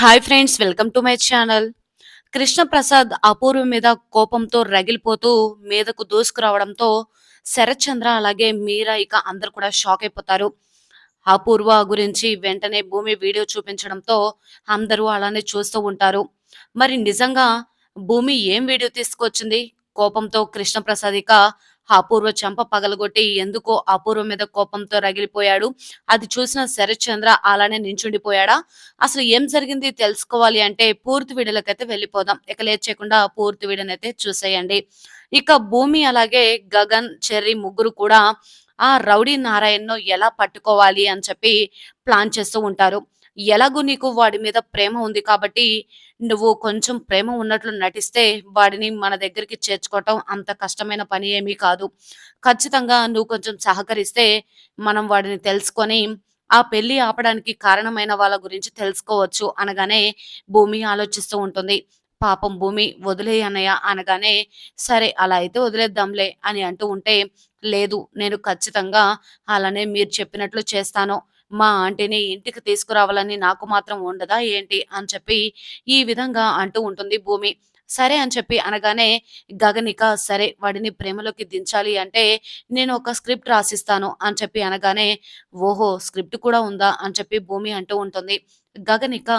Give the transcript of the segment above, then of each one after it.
Hi friends welcome to my channel Krishnaprasad Apoorva మీద కోపంతో రగిలిపోతూ మీదకు దూసుకురావడంతో శరత్ చంద్ర అలాగే మీరా ఇక అందరు కూడా షాక్ అయిపోతారు. అపూర్వ గురించి వెంటనే భూమి వీడియో చూపించడంతో అందరూ అలానే చూస్తూ ఉంటారు. మరి నిజంగా భూమి ఏం వీడియో తీసుకొచ్చింది? కోపంతో కృష్ణప్రసాద్ ఇక అపూర్వ చంప పగలగొట్టి ఎందుకో అపూర్వ మీద కోపంతో రగిలిపోయాడు. అది చూసిన శరత్ చంద్ర అలానే నించుండిపోయాడా? అసలు ఏం జరిగింది తెలుసుకోవాలి అంటే పూర్తి వీడియోలకైతే వెళ్ళిపోదాం. ఇక లేట్ చేయకుండా పూర్తి వీడియోనైతే చూసేయండి. ఇక భూమి అలాగే గగన్ చెర్రి ముగ్గురు కూడా ఆ రౌడీ నారాయణను ఎలా పట్టుకోవాలి అని చెప్పి ప్లాన్ చేస్తూ ఉంటారు. ఎలాగూ నీకు వాడి మీద ప్రేమ ఉంది కాబట్టి నువ్వు కొంచెం ప్రేమ ఉన్నట్లు నటిస్తే వాడిని మన దగ్గరికి చేర్చుకోవటం అంత కష్టమైన పని ఏమీ కాదు. ఖచ్చితంగా నువ్వు కొంచెం సహకరిస్తే మనం వాడిని తెలుసుకొని ఆ పెళ్ళి ఆపడానికి కారణమైన వాళ్ళ గురించి తెలుసుకోవచ్చు అనగానే భూమి ఆలోచిస్తూ ఉంటుంది. పాపం భూమి వదిలే అన్నయ్య అనగానే సరే అలా అయితే వదిలేద్దాంలే అని అంటూ ఉంటే లేదు నేను ఖచ్చితంగా అలానే మీరు చెప్పినట్లు చేస్తాను. మా ఆంటీని ఇంటికి తీసుకురావాలని నాకు మాత్రం ఉండదా ఏంటి? అని చెప్పి ఈ విధంగా అంటూ ఉంటుంది భూమి. సరే అని చెప్పి అనగానే గగనిక సరే వాడిని ప్రేమలోకి దించాలి అంటే నేను ఒక స్క్రిప్ట్ రాసిస్తాను అని చెప్పి అనగానే ఓహో స్క్రిప్ట్ కూడా ఉందా? అని చెప్పి భూమి అంటూ ఉంటుంది. గగనిక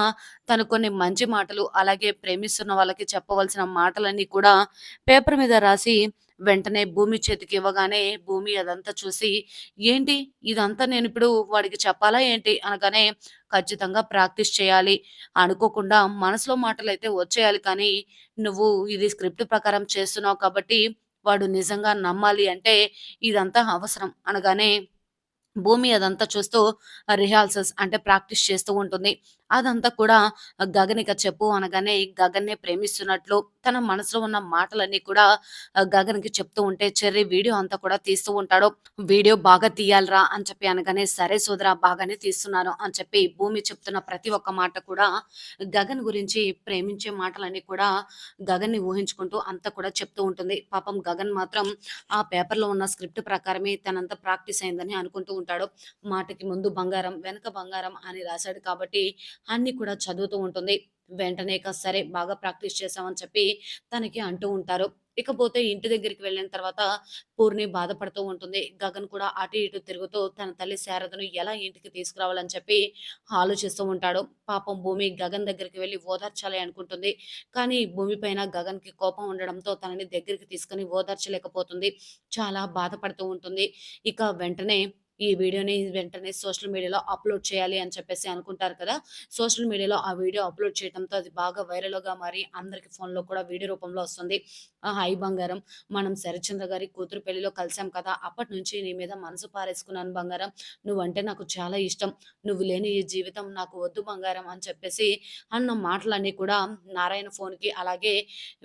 తను కొన్ని మంచి మాటలు అలాగే ప్రేమిస్తున్న వాళ్ళకి చెప్పవలసిన మాటలన్నీ కూడా పేపర్ మీద రాసి వెంటనే భూమి చేతికి ఇవ్వగానే భూమి అదంతా చూసి ఏంటి? ఇదంతా నేను ఇప్పుడు వాడికి చెప్పాలా ఏంటి? అనగానే ఖచ్చితంగా ప్రాక్టీస్ చేయాలి. అనుకోకుండా మనసులో మాటలు అయితే వచ్చేయాలి. కానీ నువ్వు ఇది స్క్రిప్ట్ ప్రకారం చేస్తున్నావు కాబట్టి వాడు నిజంగా నమ్మాలి అంటే ఇదంతా అవసరం. అనగానే భూమి అదంతా చూస్తూ రిహార్సల్స్ అంటే ప్రాక్టీస్ చేస్తూ ఉంటుంది. అదంతా కూడా గగనిక చెప్పు అనగానే గగన్‌నే ప్రేమిస్తున్నట్లు తన మనసులో ఉన్న మాటలన్నీ కూడా గగన్‌కి చెప్తూ ఉంటే చెర్రీ వీడియో అంతా కూడా తీస్తూ ఉంటాడు. వీడియో బాగా తీయాలిరా అని చెప్పి అనగానే సరే సోదరా బాగానే తీస్తున్నాను అని చెప్పి భూమి చెప్తున్న ప్రతి ఒక్క మాట కూడా గగన్ గురించి ప్రేమించే మాటలన్నీ కూడా గగన్‌ని ఊహించుకుంటూ అంతా కూడా చెప్తూ ఉంటుంది. పాపం గగన్ మాత్రం ఆ పేపర్‌లో ఉన్న స్క్రిప్ట్ ప్రకారమే తనంతా ప్రాక్టీస్ అయిందని అనుకుంటూ ఉంటాడు. మాటకి ముందు బంగారం, వెనక బంగారం అని రాశాడు కాబట్టి అన్ని కూడా చదువుతూ ఉంటుంది. వెంటనే సరే బాగా ప్రాక్టీస్ చేశామని చెప్పి తనకి అంటూ ఉంటారు. ఇకపోతే ఇంటి దగ్గరికి వెళ్ళిన తర్వాత పూర్ణి బాధపడుతూ ఉంటుంది. గగన్ కూడా అటు ఇటు తిరుగుతూ తన తల్లి శారదను ఎలా ఇంటికి తీసుకురావాలని చెప్పి ఆలోచిస్తూ ఉంటాడు. పాపం భూమి గగన్ దగ్గరికి వెళ్ళి ఓదార్చాలి అనుకుంటుంది. కానీ భూమి పైన గగన్‌కి కోపం ఉండడంతో తనని దగ్గరికి తీసుకొని ఓదార్చలేకపోతుంది. చాలా బాధపడుతూ ఉంటుంది. ఇక వెంటనే ఈ వీడియోని వెంటనే సోషల్ మీడియాలో అప్లోడ్ చేయాలి అని చెప్పేసి అనుకుంటారు కదా! సోషల్ మీడియాలో ఆ వీడియో అప్లోడ్ చేయడంతో అది బాగా వైరల్‌గా మారి అందరికి ఫోన్‌లో కూడా వీడియో రూపంలో వస్తుంది. హై "హాయ్ బంగారం మనం శరచంద్ర గారి కూతురు పెళ్ళిలో కలిసాం కదా! అప్పటి నుంచి నీ మీద మనసు పారేసుకున్నాను బంగారం. నువ్వంటే నాకు చాలా ఇష్టం. నువ్వు లేని ఈ జీవితం నాకు వద్దు బంగారం" అని చెప్పేసి అన్న మాటలన్నీ కూడా నారాయణ ఫోన్‌కి అలాగే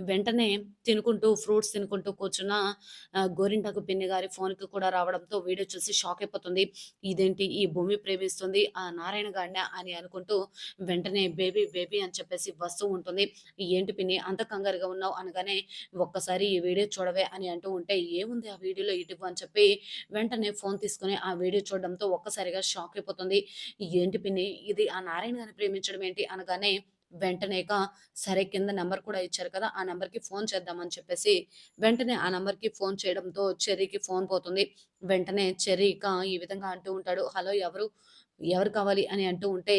వెంటనే తినుకుంటూ ఫ్రూట్స్ తినుకుంటూ కూర్చున్న గోరింటకు పిన్ని గారి ఫోన్‌కి కూడా రావడంతో వీడియో చూసి షాక్ అయిపోతుంది. ఇదేంటి? ఈ భూమి ప్రేమిస్తుంది. ఆ నారాయణ గాడినా అని అనుకుంటూ వెంటనే బేబీ బేబీ అని చెప్పేసి వస్తూ ఉంటుంది. ఏంటి పిన్ని? అంత కంగారుగా ఉన్నావు అనగానే ఒక్కసారి ఈ వీడియో చూడవే అని అంటూ ఉంటే ఏముంది ఆ వీడియోలో ఇటు అని చెప్పి వెంటనే ఫోన్ తీసుకొని ఆ వీడియో చూడడంతో ఒక్కసారిగా షాక్ అయిపోతుంది. ఏంటి పిన్ని? ఇది ఆ నారాయణ గారిని ప్రేమించడం ఏంటి? అనగానే వెంటనేక సరే కింద నెంబర్ కూడా ఇచ్చారు కదా! ఆ నెంబర్కి ఫోన్ చేద్దామని చెప్పేసి వెంటనే ఆ నెంబర్కి ఫోన్ చేయడంతో చెర్రీకి ఫోన్ పోతుంది. వెంటనే చెర్రీ ఇక ఈ విధంగా అంటూ ఉంటాడు. హలో ఎవరు? ఎవరు కావాలి? అని అంటూ ఉంటే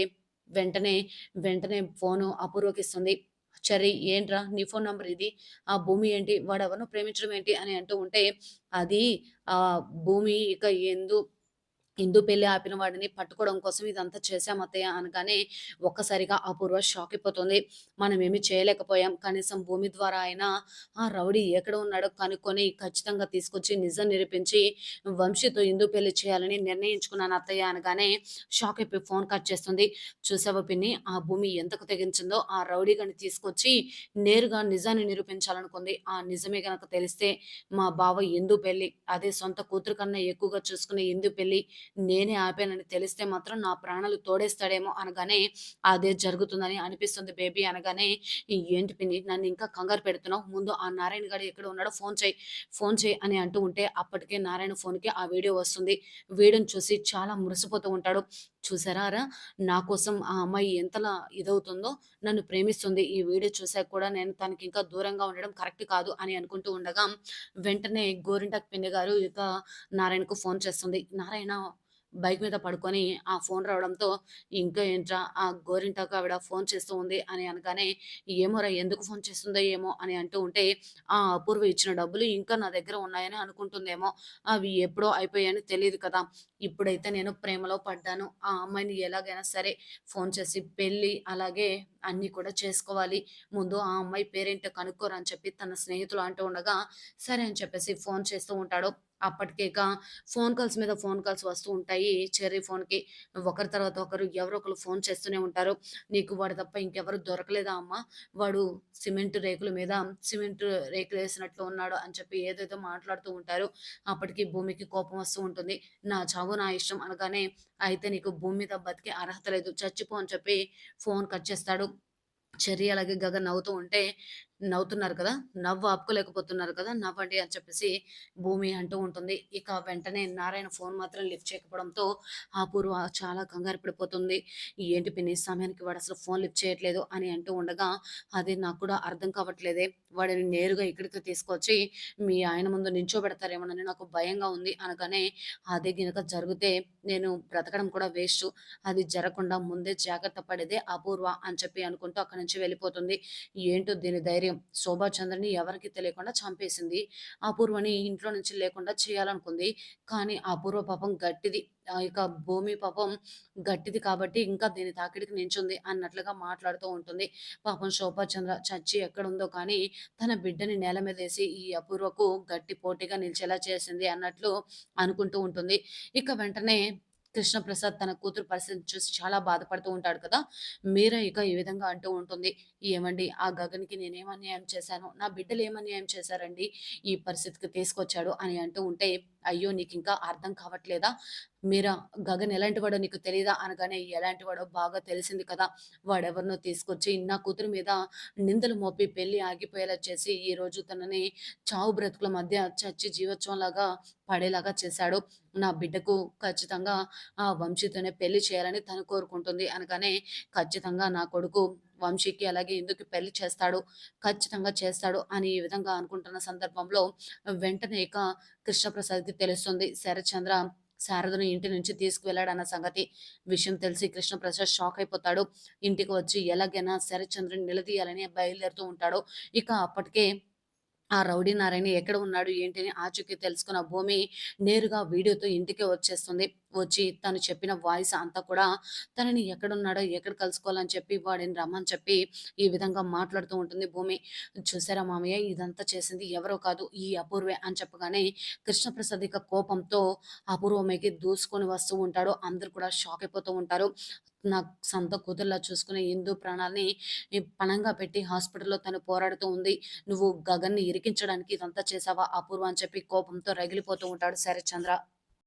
వెంటనే, వెంటనే ఫోను అపూర్వకిస్తుంది. చెర్రీ ఏంట్రా నీ ఫోన్ నంబర్ ఇది? ఆ భూమి ఏంటి? వాడెవరినో ప్రేమించడం ఏంటి? అని అంటూ ఉంటే అది ఆ భూమి ఇక ఎందు ఇందు పెళ్ళి ఆపిన వాడిని పట్టుకోవడం కోసం ఇదంతా చేశాం అత్తయ్య అనగానే ఒక్కసారిగా అపూర్వ షాక్ అయిపోతుంది. మనమేమి చేయలేకపోయాం. కనీసం భూమి ద్వారా అయినా ఆ రౌడీ ఎక్కడ ఉన్నాడో కనుక్కొని ఖచ్చితంగా తీసుకొచ్చి నిజం నిరూపించి వంశీతో ఇందు పెళ్ళి చేయాలని నిర్ణయించుకున్నాను అత్తయ్య అనగానే షాక్ అయిపోయి ఫోన్ కట్ చేస్తుంది. చూసావా పిన్ని ఆ భూమి ఎంతకు తెగించిందో ఆ రౌడీ గని తీసుకొచ్చి నేరుగా నిజాన్ని నిరూపించాలనుకుంది. ఆ నిజమే గనక తెలిస్తే మా బావ ఇందు పెళ్ళి అదే సొంత కూతురు కన్నా ఎక్కువగా చూసుకునే హిందూ పెళ్ళి నేనే ఆపానని తెలిస్తే మాత్రం నా ప్రాణాలు తోడేస్తాడేమో అనగానే అదే జరుగుతుందని అనిపిస్తుంది బేబీ అనగానే ఏంటి పిన్ని నన్ను ఇంకా కంగారు పెడుతున్నావు? ముందు ఆ నారాయణ గారు ఎక్కడ ఉన్నాడో ఫోన్ చేయి ఫోన్ చేయి అని అంటూ ఉంటే అప్పటికే నారాయణ ఫోన్కి ఆ వీడియో వస్తుంది. వీడియోని చూసి చాలా మురిసిపోతూ ఉంటాడు. చూసారా నా కోసం ఆ అమ్మాయి ఎంతలా ఇదవుతుందో నన్ను ప్రేమిస్తుంది. ఈ వీడియో చూసాక కూడా నేను తనకి ఇంకా దూరంగా ఉండడం కరెక్ట్ కాదు అని అనుకుంటూ ఉండగా వెంటనే గోరింటాక్ పిన్ని గారు ఇక నారాయణకు ఫోన్ చేస్తుంది. నారాయణ బైక్ మీద పడుకొని ఆ ఫోన్ రావడంతో ఇంకా ఏంట్రా ఆ గోరింటాకు ఆవిడ ఫోన్ చేస్తూ ఉంది అని అనగానే ఏమోరా ఎందుకు ఫోన్ చేస్తుందో ఏమో అని అంటూ ఉంటే ఆ అపూర్వ ఇచ్చిన డబ్బులు ఇంకా నా దగ్గర ఉన్నాయని అనుకుంటుందేమో. అవి ఎప్పుడో అయిపోయాయని తెలియదు కదా. ఇప్పుడైతే నేను ప్రేమలో పడ్డాను. ఆ అమ్మాయిని ఎలాగైనా సరే ఫోన్ చేసి పెళ్ళి అలాగే అన్నీ కూడా చేసుకోవాలి. ముందు ఆ అమ్మాయి పేరేంటో కనుక్కోరని చెప్పి తన స్నేహితులు అంటూ ఉండగా సరే అని చెప్పేసి ఫోన్ చేస్తూ ఉంటాడు. అప్పటికే ఫోన్ కాల్స్ మీద ఫోన్ కాల్స్ వస్తూ ఉంటాయి చెర్రీ ఫోన్‌కి. ఒకరి తర్వాత ఒకరు ఎవరో ఒకరు ఫోన్ చేస్తూనే ఉంటారు. "నీకు వాడు తప్ప ఇంకెవరు దొరకలేదా అమ్మ వాడు సిమెంట్ రేకుల మీద సిమెంట్ రేకులు వేసినట్లు ఉన్నాడు" అని చెప్పి ఏదేదో మాట్లాడుతూ ఉంటారు. అప్పటికి భూమికి కోపం వస్తూ ఉంటుంది. "నా చావు నా ఇష్టం" అనగానే "అయితే నీకు భూమి మీద బతికే అర్హత లేదు. చచ్చిపో" అని చెప్పి ఫోన్ కట్ చేస్తాడు. చెర్రీ అలాగే గగన్ నవ్వుతూ ఉంటే నవ్వుతున్నారు కదా! నవ్వు ఆపుకోలేకపోతున్నారు కదా! నవ్వండి అని చెప్పేసి భూమి అంటూ ఉంటుంది. ఇక వెంటనే నారాయణ ఫోన్ మాత్రం లిఫ్ట్ చేయకపోవడంతో అపూర్వ చాలా కంగారు పడిపోతుంది. ఏంటి పిన్ని సమయానికి వాడు అసలు ఫోన్ లిఫ్ట్ చేయట్లేదు అని అంటూ ఉండగా, అది నాకు కూడా అర్థం కావట్లేదే. వాడిని నేరుగా ఇక్కడికి తీసుకొచ్చి మీ ఆయన ముందు నించోబెడతారేమోనని నాకు భయంగా ఉంది అనగానే, అదే గినక జరిగితే నేను బ్రతకడం కూడా వేస్ట్ అది జరగకుండా ముందే జాగ్రత్త పడేదే అపూర్వ అని చెప్పి అనుకుంటూ అక్కడి నుంచి వెళ్ళిపోతుంది. ఏంటో దీని ధైర్యం ధైర్యం శోభాచంద్రని ఎవరికి తెలియకుండా చంపేసింది. అపూర్వని ఇంట్లో నుంచి లేకుండా చేయాలనుకుంది. కానీ అపూర్వ పాపం గట్టిది. యొక్క భూమి పాపం గట్టిది కాబట్టి ఇంకా దీని తాకిడికి నించుంది అన్నట్లుగా మాట్లాడుతూ ఉంటుంది. పాపం శోభాచంద్ర చచ్చి ఎక్కడుందో కానీ తన బిడ్డని నేల మీద వేసి ఈ అపూర్వకు గట్టి పోటీగా నిలిచేలా చేసింది అన్నట్లు అనుకుంటూ ఉంటుంది. ఇక వెంటనే కృష్ణప్రసాద్ తన కూతురు పరిస్థితి చూసి చాలా బాధపడుతూ ఉంటాడు కదా. మీరా ఇక ఈ విధంగా అంటూ ఉంటుంది. ఏమండి? ఆ గగన్కి నేనేం అన్యాయం చేశాను? నా బిడ్డలు ఏం అన్యాయం చేశారండి? ఈ పరిస్థితికి తీసుకొచ్చాడు అని అంటూ ఉంటే అయ్యో నీకు ఇంకా అర్థం కావట్లేదా? మీరా గగన్ ఎలాంటి వాడో నీకు తెలియదా అనగానే ఎలాంటి వాడో బాగా తెలిసింది కదా. వాడెవరినో తీసుకొచ్చి నా కూతురు మీద నిందలు మోపి పెళ్ళి ఆగిపోయేలా చేసి ఈ రోజు తనని చావు బ్రతుకుల మధ్య చచ్చి జీవోత్సవం లాగా పడేలాగా చేశాడు. నా బిడ్డకు ఖచ్చితంగా ఆ వంశీతోనే పెళ్ళి చేయాలని తను కోరుకుంటుంది. అనగానే ఖచ్చితంగా నా కొడుకు వంశీకి అలాగే ఎందుకు పెళ్ళి చేస్తాడు? ఖచ్చితంగా చేస్తాడు అని ఈ విధంగా అనుకుంటున్న సందర్భంలో వెంటనే ఇక కృష్ణప్రసాద్కి తెలుస్తుంది శరత్చంద్ర శారదను ఇంటి నుంచి తీసుకువెళ్ళాడు అన్న సంగతి. విషయం తెలిసి కృష్ణప్రసాద్ షాక్ అయిపోతాడు. ఇంటికి వచ్చి ఎలాగైనా శరత్చంద్రని నిలదీయాలని బయలుదేరుతూ ఉంటాడు. ఇక అప్పటికే ఆ రౌడీ నారాయణ ఎక్కడ ఉన్నాడు ఏంటి అని ఆచూకీ తెలుసుకున్న భూమి నేరుగా వీడియోతో ఇంటికి వచ్చేస్తుంది. వచ్చి తను చెప్పిన వాయిస్ అంతా కూడా తనని ఎక్కడున్నాడో ఎక్కడ కలుసుకోవాలని చెప్పి వాడిని రమ్మని చెప్పి ఈ విధంగా మాట్లాడుతూ ఉంటుంది భూమి. చూసారా మామయ్య ఇదంతా చేసింది ఎవరో కాదు ఈ అపూర్వే అని చెప్పగానే కృష్ణప్రసాద్ ఇక కోపంతో అపూర్వమైకి దూసుకొని వస్తూ ఉంటాడు. అందరు కూడా షాక్ అయిపోతూ ఉంటారు. నా సొంత కూతుర్లా చూసుకునే హిందూ ప్రాణాల్ని పణంగా పెట్టి హాస్పిటల్లో తను పోరాడుతూ ఉంది. నువ్వు గగన్ని ఇరికించడానికి ఇదంతా చేసావా అపూర్వ అని చెప్పి కోపంతో రగిలిపోతూ ఉంటాడు శరత్చంద్ర.